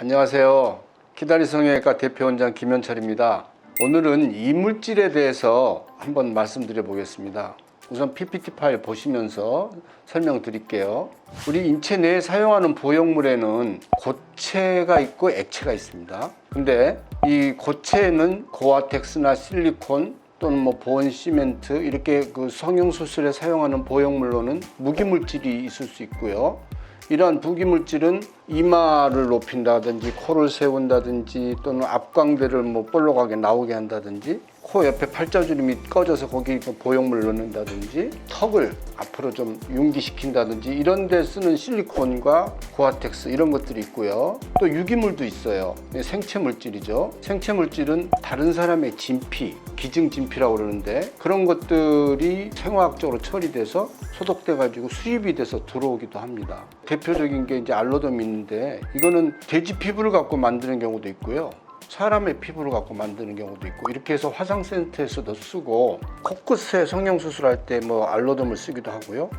안녕하세요. 기다리 성형외과 대표원장 김현철입니다. 오늘은 이물질에 대해서 한번 말씀드려 보겠습니다. 우선 PPT 파일 보시면서 설명드릴게요. 우리 인체 내에 사용하는 보형물에는 고체가 있고 액체가 있습니다. 근데 이 고체는 고아텍스나 실리콘 또는 뭐 보온 시멘트 이렇게 그 성형 수술에 사용하는 보형물로는 무기물질이 있을 수 있고요. 이러한 부기물질은 이마를 높인다든지 코를 세운다든지 또는 앞광대를 뭐 볼록하게 나오게 한다든지 코 옆에 팔자주름이 꺼져서 거기 그 보형물을 넣는다든지 턱을 앞으로 좀 융기시킨다든지 이런 데 쓰는 실리콘과 고아텍스 이런 것들이 있고요. 또 유기물도 있어요. 생체 물질이죠. 생체 물질은 다른 사람의 진피, 기증 진피라고 그러는데 그런 것들이 생화학적으로 처리돼서 소독돼 가지고 수입이 돼서 들어오기도 합니다. 대표적인 게 이제 알로돔이 있는데 이거는 돼지 피부를 갖고 만드는 경우도 있고요. 사람의 피부를 갖고 만드는 경우도 있고 이렇게 해서 화상센터에서도 쓰고 코끝에 성형 수술할 때 뭐 알로돔을 쓰기도 하고요.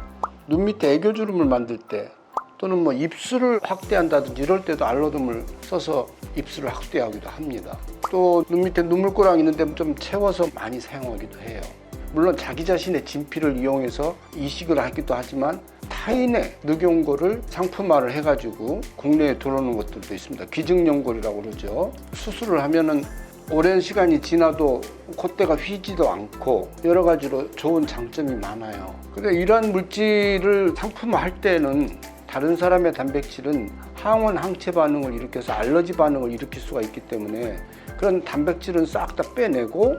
눈 밑에 애교주름을 만들 때 또는 뭐 입술을 확대한다든지 이럴 때도 알로돔을 써서 입술을 확대하기도 합니다. 또 눈 밑에 눈물고랑 있는데 좀 채워서 많이 사용하기도 해요. 물론 자기 자신의 진피를 이용해서 이식을 하기도 하지만 타인의 거를 상품화를 해가지고 국내에 들어오는 것들도 있습니다. 기증연골이라고 그러죠. 수술을 하면은 오랜 시간이 지나도 콧대가 휘지도 않고 여러 가지로 좋은 장점이 많아요. 근데 이러한 물질을 상품화할 때는 다른 사람의 단백질은 항원 항체 반응을 일으켜서 알러지 반응을 일으킬 수가 있기 때문에 그런 단백질은 싹 다 빼내고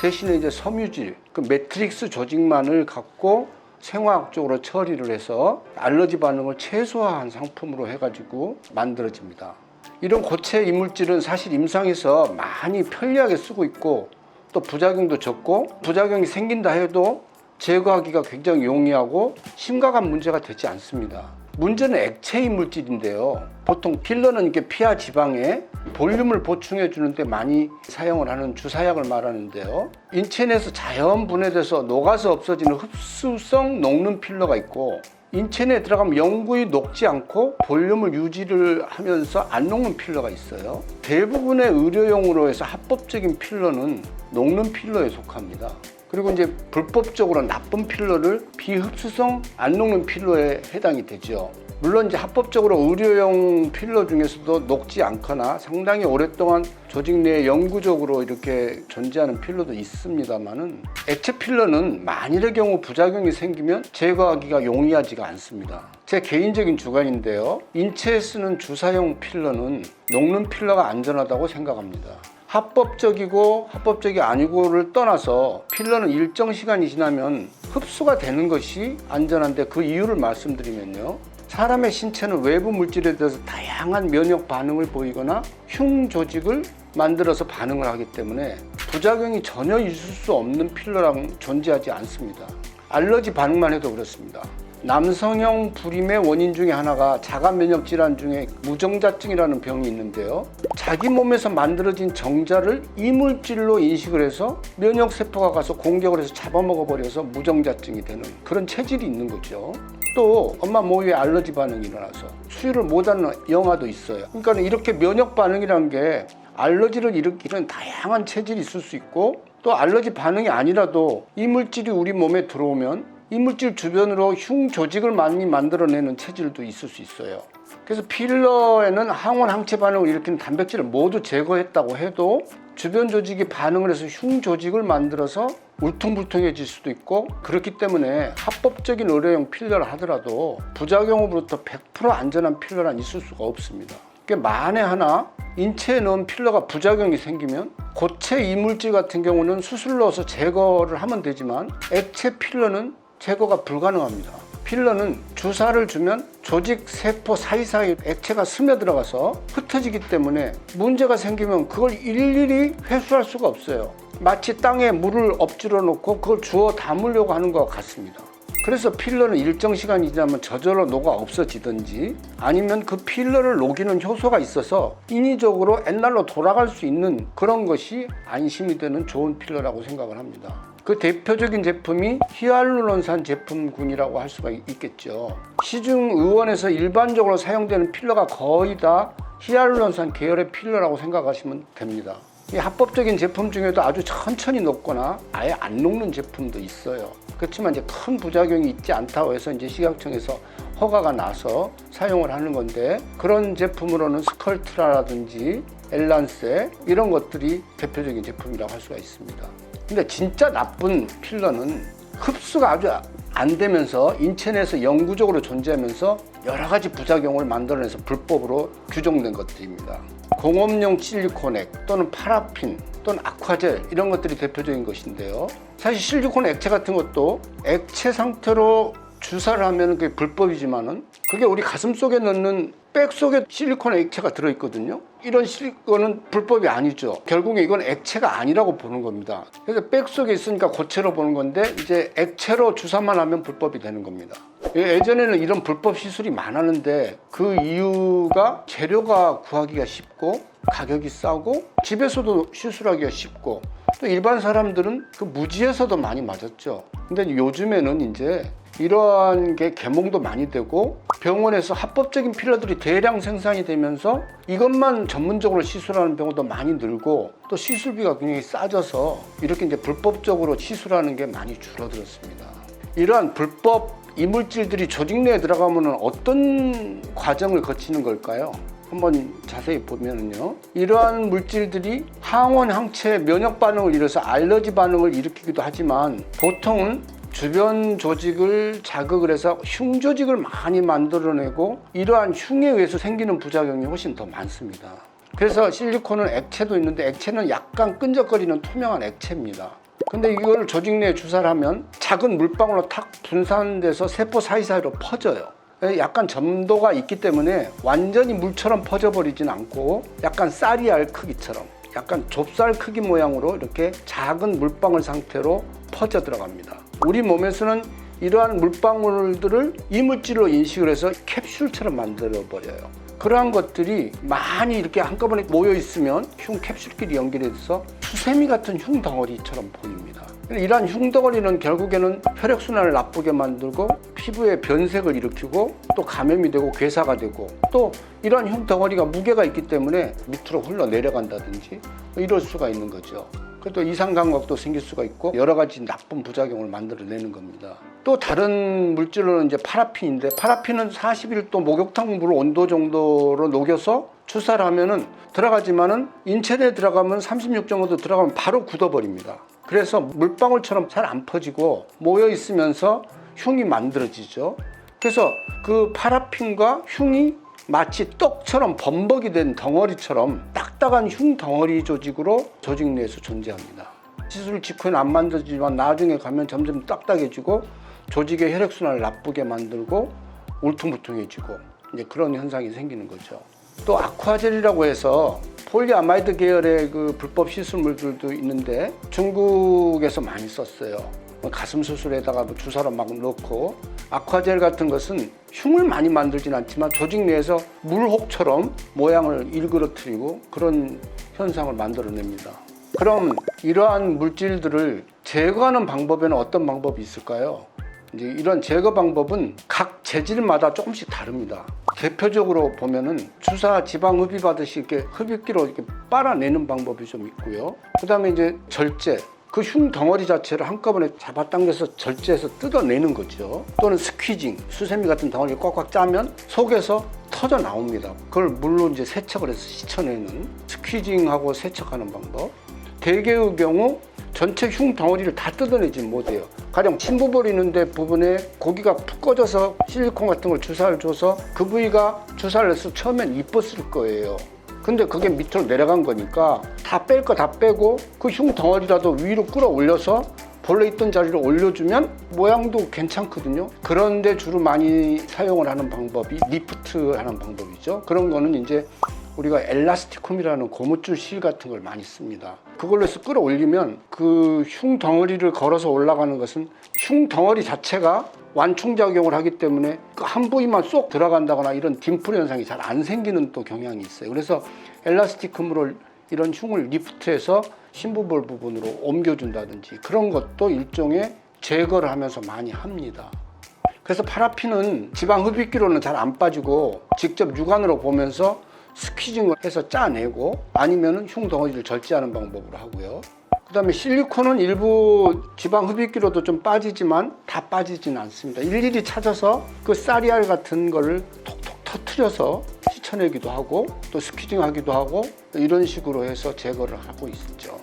대신에 이제 섬유질, 그 매트릭스 조직만을 갖고 생화학적으로 처리를 해서 알러지 반응을 최소화한 상품으로 해가지고 만들어집니다. 이런 고체 이물질은 사실 임상에서 많이 편리하게 쓰고 있고 또 부작용도 적고 부작용이 생긴다 해도 제거하기가 굉장히 용이하고 심각한 문제가 되지 않습니다. 문제는 액체 이물질인데요. 보통 필러는 이렇게 피하 지방에 볼륨을 보충해 주는데 많이 사용을 하는 주사약을 말하는데요. 인체 내에서 자연 분해돼서 녹아서 없어지는 흡수성 녹는 필러가 있고 인체 내에 들어가면 영구히 녹지 않고 볼륨을 유지를 하면서 안 녹는 필러가 있어요. 대부분의 의료용으로 해서 합법적인 필러는 녹는 필러에 속합니다. 그리고 이제 불법적으로 나쁜 필러를 비흡수성 안 녹는 필러에 해당이 되죠. 물론 이제 합법적으로 의료용 필러 중에서도 녹지 않거나 상당히 오랫동안 조직 내에 영구적으로 이렇게 존재하는 필러도 있습니다만은 액체 필러는 만일의 경우 부작용이 생기면 제거하기가 용이하지가 않습니다. 제 개인적인 주관인데요. 인체에 쓰는 주사용 필러는 녹는 필러가 안전하다고 생각합니다. 합법적이고 합법적이 아니고를 떠나서 필러는 일정 시간이 지나면 흡수가 되는 것이 안전한데 그 이유를 말씀드리면요. 사람의 신체는 외부 물질에 대해서 다양한 면역 반응을 보이거나 흉 조직을 만들어서 반응을 하기 때문에 부작용이 전혀 있을 수 없는 필러랑 존재하지 않습니다. 알러지 반응만 해도 그렇습니다. 남성형 불임의 원인 중에 하나가 자가 면역 질환 중에 무정자증이라는 병이 있는데요. 자기 몸에서 만들어진 정자를 이물질로 인식을 해서 면역 세포가 가서 공격을 해서 잡아먹어 버려서 무정자증이 되는 그런 체질이 있는 거죠. 또 엄마 모유에 알러지 반응이 일어나서 수유를 못하는 영아도 있어요. 그러니까 이렇게 면역 반응이란 게 알러지를 일으키는 다양한 체질이 있을 수 있고 또 알러지 반응이 아니라도 이물질이 우리 몸에 들어오면 이물질 주변으로 흉 조직을 많이 만들어내는 체질도 있을 수 있어요. 그래서 필러에는 항원 항체 반응을 일으키는 단백질을 모두 제거했다고 해도 주변 조직이 반응을 해서 흉 조직을 만들어서 울퉁불퉁해질 수도 있고 그렇기 때문에 합법적인 의료용 필러를 하더라도 부작용으로부터 100% 안전한 필러란 있을 수가 없습니다. 그게 만에 하나 인체에 넣은 필러가 부작용이 생기면 고체 이물질 같은 경우는 수술 넣어서 제거를 하면 되지만 액체 필러는 제거가 불가능합니다. 필러는 주사를 주면 조직 세포 사이사이 액체가 스며들어가서 흩어지기 때문에 문제가 생기면 그걸 일일이 회수할 수가 없어요. 마치 땅에 물을 엎질러 놓고 그걸 주워 담으려고 하는 것 같습니다. 그래서 필러는 일정 시간이 지나면 저절로 녹아 없어지든지 아니면 그 필러를 녹이는 효소가 있어서 인위적으로 옛날로 돌아갈 수 있는 그런 것이 안심이 되는 좋은 필러라고 생각을 합니다. 그 대표적인 제품이 히알루론산 제품군이라고 할 수가 있겠죠. 시중 의원에서 일반적으로 사용되는 필러가 거의 다 히알루론산 계열의 필러라고 생각하시면 됩니다. 이 합법적인 제품 중에도 아주 천천히 녹거나 아예 안 녹는 제품도 있어요. 그렇지만 이제 큰 부작용이 있지 않다고 해서 이제 식약청에서 허가가 나서 사용을 하는 건데 그런 제품으로는 스컬트라라든지 엘란세 이런 것들이 대표적인 제품이라고 할 수가 있습니다. 근데 진짜 나쁜 필러는 흡수가 아주 안 되면서 인체 내에서 영구적으로 존재하면서 여러 가지 부작용을 만들어내서 불법으로 규정된 것들입니다. 공업용 실리콘액 또는 파라핀 또는 아쿠아젤 이런 것들이 대표적인 것인데요. 사실 실리콘 액체 같은 것도 액체 상태로 주사를 하면 그게 불법이지만은 그게 우리 가슴 속에 넣는 백 속에 실리콘 액체가 들어있거든요. 이런 실리콘은 불법이 아니죠. 결국에 이건 액체가 아니라고 보는 겁니다. 그래서 백 속에 있으니까 고체로 보는 건데 이제 액체로 주사만 하면 불법이 되는 겁니다. 예전에는 이런 불법 시술이 많았는데 그 이유가 재료가 구하기가 쉽고 가격이 싸고 집에서도 시술하기가 쉽고 또 일반 사람들은 그 무지에서도 많이 맞았죠. 근데 요즘에는 이제 이러한 게 개몽도 많이 되고 병원에서 합법적인 필러들이 대량 생산이 되면서 이것만 전문적으로 시술하는 병원도 많이 늘고 또 시술비가 굉장히 싸져서 이렇게 이제 불법적으로 시술하는 게 많이 줄어들었습니다. 이러한 불법 이물질들이 조직 내에 들어가면 어떤 과정을 거치는 걸까요? 한번 자세히 보면은요. 이러한 물질들이 항원 항체 면역 반응을 일어서 알러지 반응을 일으키기도 하지만 보통은 주변 조직을 자극을 해서 흉 조직을 많이 만들어내고 이러한 흉에 의해서 생기는 부작용이 훨씬 더 많습니다. 그래서 실리콘은 액체도 있는데 액체는 약간 끈적거리는 투명한 액체입니다. 근데 이걸 조직 내에 주사를 하면 작은 물방울로 탁 분산돼서 세포 사이사이로 퍼져요. 약간 점도가 있기 때문에 완전히 물처럼 퍼져버리진 않고 약간 쌀이알 크기처럼 약간 좁쌀 크기 모양으로 이렇게 작은 물방울 상태로 퍼져 들어갑니다. 우리 몸에서는 이러한 물방울들을 이물질로 인식을 해서 캡슐처럼 만들어 버려요. 그러한 것들이 많이 이렇게 한꺼번에 모여 있으면 흉 캡슐끼리 연결해서 수세미 같은 흉 덩어리처럼 보입니다. 이러한 흉 덩어리는 결국에는 혈액 순환을 나쁘게 만들고 피부에 변색을 일으키고 또 감염이 되고 괴사가 되고 또 이러한 흉 덩어리가 무게가 있기 때문에 밑으로 흘러 내려간다든지 이럴 수가 있는 거죠. 또 이상 감각도 생길 수가 있고 여러 가지 나쁜 부작용을 만들어내는 겁니다. 또 다른 물질로는 이제 파라핀인데 파라핀은 41도 목욕탕 물 온도 정도로 녹여서 주사를 하면은 들어가지만은 인체 내에 들어가면 36 정도 들어가면 바로 굳어버립니다. 그래서 물방울처럼 잘 안 퍼지고 모여 있으면서 흉이 만들어지죠. 그래서 그 파라핀과 흉이 마치 떡처럼 범벅이 된 덩어리처럼 딱딱한 흉 덩어리 조직으로 조직 내에서 존재합니다. 시술 직후에는 안 만들지만 나중에 가면 점점 딱딱해지고 조직의 혈액순환을 나쁘게 만들고 울퉁불퉁해지고 이제 그런 현상이 생기는 거죠. 또 아쿠아젤이라고 해서 폴리아마이드 계열의 그 불법 시술물들도 있는데 중국에서 많이 썼어요. 뭐 가슴 수술에다가 뭐 주사로 막 넣고 아쿠아젤 같은 것은 흉을 많이 만들진 않지만 조직 내에서 물혹처럼 모양을 일그러뜨리고 그런 현상을 만들어냅니다. 그럼 이러한 물질들을 제거하는 방법에는 어떤 방법이 있을까요? 이제 이런 제거 방법은 각 재질마다 조금씩 다릅니다. 대표적으로 보면은 주사 지방 흡입하듯이 이렇게 흡입기로 이렇게 빨아내는 방법이 좀 있고요. 그 다음에 이제 절제. 그 흉 덩어리 자체를 한꺼번에 잡아당겨서 절제해서 뜯어내는 거죠. 또는 스퀴징, 수세미 같은 덩어리를 꽉꽉 짜면 속에서 터져 나옵니다. 그걸 물로 이제 세척을 해서 씻어내는 스퀴징하고 세척하는 방법. 대개의 경우 전체 흉 덩어리를 다 뜯어내지 못해요. 가령 침부 버리는데 부분에 고기가 푹 꺼져서 실리콘 같은 걸 주사를 줘서 그 부위가 주사를 해서 처음엔 이뻤을 거예요. 근데 그게 밑으로 내려간 거니까 다 뺄 거 다 빼고 그 흉 덩어리라도 위로 끌어올려서 본래 있던 자리로 올려주면 모양도 괜찮거든요. 그런데 주로 많이 사용을 하는 방법이 리프트 하는 방법이죠. 그런 거는 이제 우리가 엘라스티쿰이라는 고무줄 실 같은 걸 많이 씁니다. 그걸로 해서 끌어올리면 그 흉 덩어리를 걸어서 올라가는 것은 흉 덩어리 자체가 완충작용을 하기 때문에 그한 부위만 쏙 들어간다거나 이런 딤플 현상이 잘 안 생기는 또 경향이 있어요. 그래서 엘라스티쿰으로 이런 흉을 리프트해서 심부볼 부분으로 옮겨준다든지 그런 것도 일종의 제거를 하면서 많이 합니다. 그래서 파라핀은 지방 흡입기로는 잘 안 빠지고 직접 육안으로 보면서 스퀴징을 해서 짜내고 아니면은 흉 덩어리를 절제하는 방법으로 하고요. 그 다음에 실리콘은 일부 지방 흡입기로도 좀 빠지지만 다 빠지지는 않습니다. 일일이 찾아서 그 쌀이알 같은 거를 톡톡 터트려서 씻어내기도 하고 또 스퀴징하기도 하고 이런 식으로 해서 제거를 하고 있죠.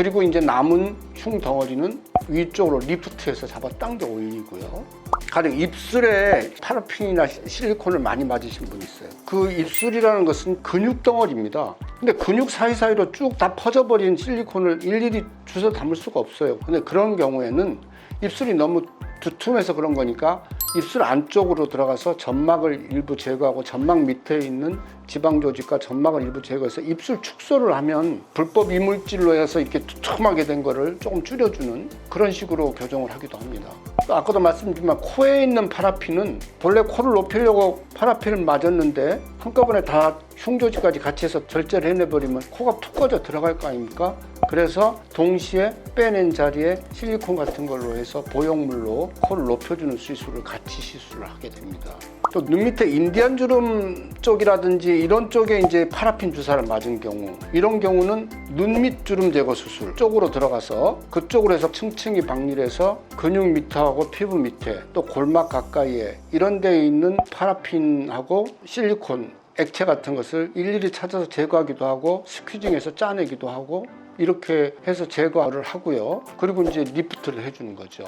그리고 이제 남은 흉 덩어리는 위쪽으로 리프트해서 잡아 당겨 올리고요. 가령 입술에 파라핀이나 시- 실리콘을 많이 맞으신 분 있어요. 그 입술이라는 것은 근육 덩어리입니다. 근데 근육 사이사이로 쭉 다 퍼져버린 실리콘을 일일이 주워 담을 수가 없어요. 근데 그런 경우에는 입술이 너무 두툼해서 그런 거니까 입술 안쪽으로 들어가서 점막을 일부 제거하고 점막 밑에 있는 지방 조직과 점막을 일부 제거해서 입술 축소를 하면 불법 이물질로 해서 이렇게 두툼하게 된 거를 조금 줄여주는 그런 식으로 교정을 하기도 합니다. 또 아까도 말씀드렸지만 코에 있는 파라핀은 본래 코를 높이려고 파라핀을 맞았는데 한꺼번에 다 흉조직까지 같이 해서 절제를 해내버리면 코가 푹 꺼져 들어갈 거 아닙니까? 그래서 동시에 빼낸 자리에 실리콘 같은 걸로 해서 보형물로 코를 높여주는 시술을 같이 시술을 하게 됩니다. 또 눈 밑에 인디안 주름 쪽이라든지 이런 쪽에 이제 파라핀 주사를 맞은 경우 이런 경우는 눈 밑 주름 제거 수술 쪽으로 들어가서 그쪽으로 해서 층층이 박리해서 근육 밑하고 피부 밑에 또 골막 가까이에 이런 데에 있는 파라핀하고 실리콘 액체 같은 것을 일일이 찾아서 제거하기도 하고 스퀴징해서 짜내기도 하고 이렇게 해서 제거를 하고요. 그리고 이제 리프트를 해주는 거죠.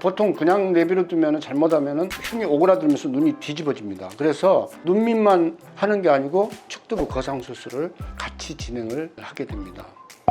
보통 그냥 내비로 두면 잘못하면 흉이 오그라들면서 눈이 뒤집어집니다. 그래서 눈 밑만 하는 게 아니고 축두부 거상 수술을 같이 진행을 하게 됩니다.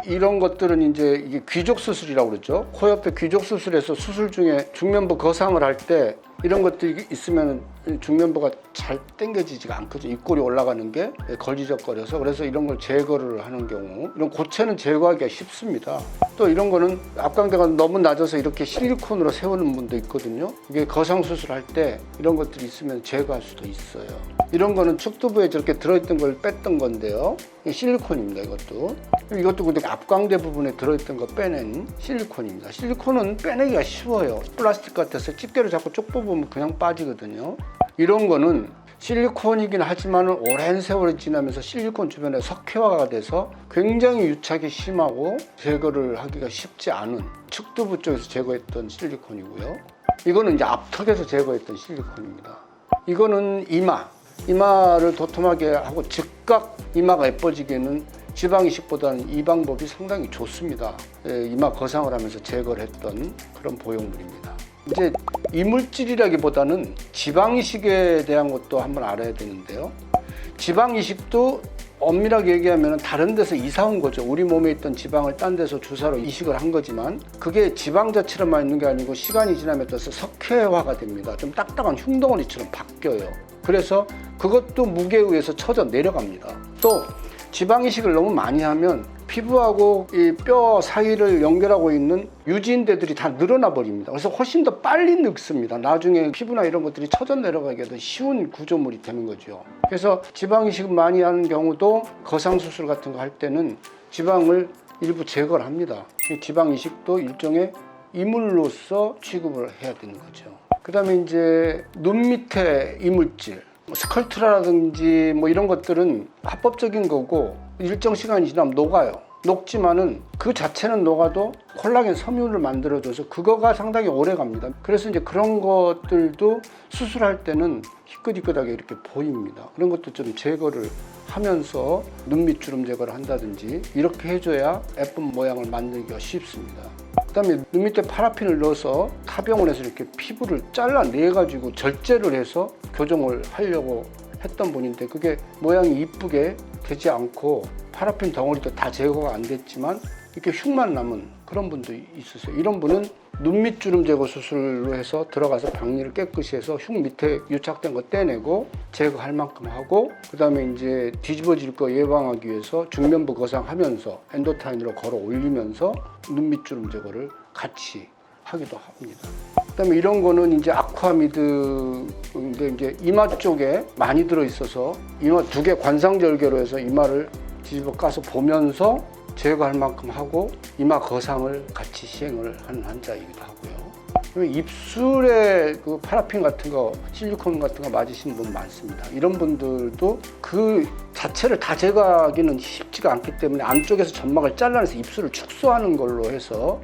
이런 것들은 이제 이게 귀족 수술이라고 그러죠. 코 옆에 귀족 수술에서 수술 중에 중면부 거상을 할때 이런 것들이 있으면 중면부가 잘 당겨지지가 않거든요. 입꼬리 올라가는 게 걸리적거려서 그래서 이런 걸 제거를 하는 경우 이런 고체는 제거하기가 쉽습니다. 또 이런 거는 앞광대가 너무 낮아서 이렇게 실리콘으로 세우는 분도 있거든요. 이게 거상 수술할 때 이런 것들이 있으면 제거할 수도 있어요. 이런 거는 축두부에 저렇게 들어있던 걸 뺐던 건데요. 실리콘입니다. 이것도 이것도 근데 앞광대 부분에 들어있던 거 빼낸 실리콘입니다. 실리콘은 빼내기가 쉬워요. 플라스틱 같아서 집게로 자꾸 쪽 뽑 으면 그냥 빠지거든요. 이런 거는 실리콘이긴 하지만 오랜 세월이 지나면서 실리콘 주변에 석회화가 돼서 굉장히 유착이 심하고 제거를 하기가 쉽지 않은 측두부 쪽에서 제거했던 실리콘이고요. 이거는 이제 앞턱에서 제거했던 실리콘입니다. 이거는 이마, 이마를 도톰하게 하고 즉각 이마가 예뻐지게는 지방 이식보다는 이 방법이 상당히 좋습니다. 예, 이마 거상을 하면서 제거를 했던 그런 보형물입니다. 이제 이물질이라기보다는 지방 이식에 대한 것도 한번 알아야 되는데요. 지방 이식도 엄밀하게 얘기하면 다른 데서 이사 온 거죠. 우리 몸에 있던 지방을 딴 데서 주사로 이식을 한 거지만 그게 지방 자체로만 있는 게 아니고 시간이 따라서 석회화가 됩니다. 좀 딱딱한 흉덩어리처럼 바뀌어요. 그래서 그것도 무게에 의해서 쳐져 내려갑니다. 또 지방 이식을 너무 많이 하면 피부하고 이 뼈 사이를 연결하고 있는 유지인대들이 다 늘어나 버립니다. 그래서 훨씬 더 빨리 늙습니다. 나중에 피부나 이런 것들이 쳐져 내려가기가 더 쉬운 구조물이 되는 거죠. 그래서 지방 이식을 많이 하는 경우도 거상 수술 같은 거 할 때는 지방을 일부 제거를 합니다. 이 지방 이식도 일종의 이물로서 취급을 해야 되는 거죠. 그 다음에 이제 눈 밑에 이물질 뭐 스컬트라든지 뭐 이런 것들은 합법적인 거고 일정 시간이 지나면 녹아요. 녹지만은 그 자체는 녹아도 콜라겐 섬유를 만들어줘서 그거가 상당히 오래 갑니다. 그래서 이제 그런 것들도 수술할 때는 희끗희끗하게 이렇게 보입니다. 그런 것도 좀 제거를 하면서 눈 밑 주름 제거를 한다든지 이렇게 해줘야 예쁜 모양을 만들기가 쉽습니다. 그다음에 눈 밑에 파라핀을 넣어서 타병원에서 이렇게 피부를 잘라내 가지고 절제를 해서 교정을 하려고 했던 분인데 그게 모양이 이쁘게 되지 않고 파라핀 덩어리도 다 제거가 안 됐지만 이렇게 흉만 남은 그런 분도 있으세요. 이런 분은 눈밑 주름 제거 수술로 해서 들어가서 박리를 깨끗이 해서 흉 밑에 유착된 거 떼내고 제거할 만큼 하고 그 다음에 이제 뒤집어질 거 예방하기 위해서 중면부 거상하면서 엔도타인으로 걸어 올리면서 눈밑 주름 제거를 같이 하기도 합니다. 그다음에 이런 거는 이제 아쿠아미드인데 이제 이마 쪽에 많이 들어 있어서 이마 두 개 관상절개로 해서 이마를 뒤집어 까서 보면서 제거할 만큼 하고 이마 거상을 같이 시행을 하는 환자이기도 하고요. 입술에 그 파라핀 같은 거, 실리콘 같은 거 맞으시는 분 많습니다. 이런 분들도 그 자체를 다 제거하기는 쉽지가 않기 때문에 안쪽에서 점막을 잘라내서 입술을 축소하는 걸로 해서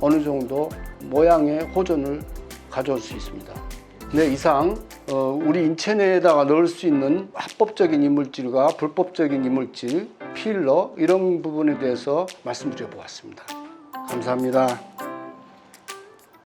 어느 정도 모양의 호전을 가져올 수 있습니다. 네, 이상 어, 우리 인체 내에다가 넣을 수 있는 합법적인 이물질과 불법적인 이물질, 필러 이런 부분에 대해서 말씀드려 보았습니다. 감사합니다.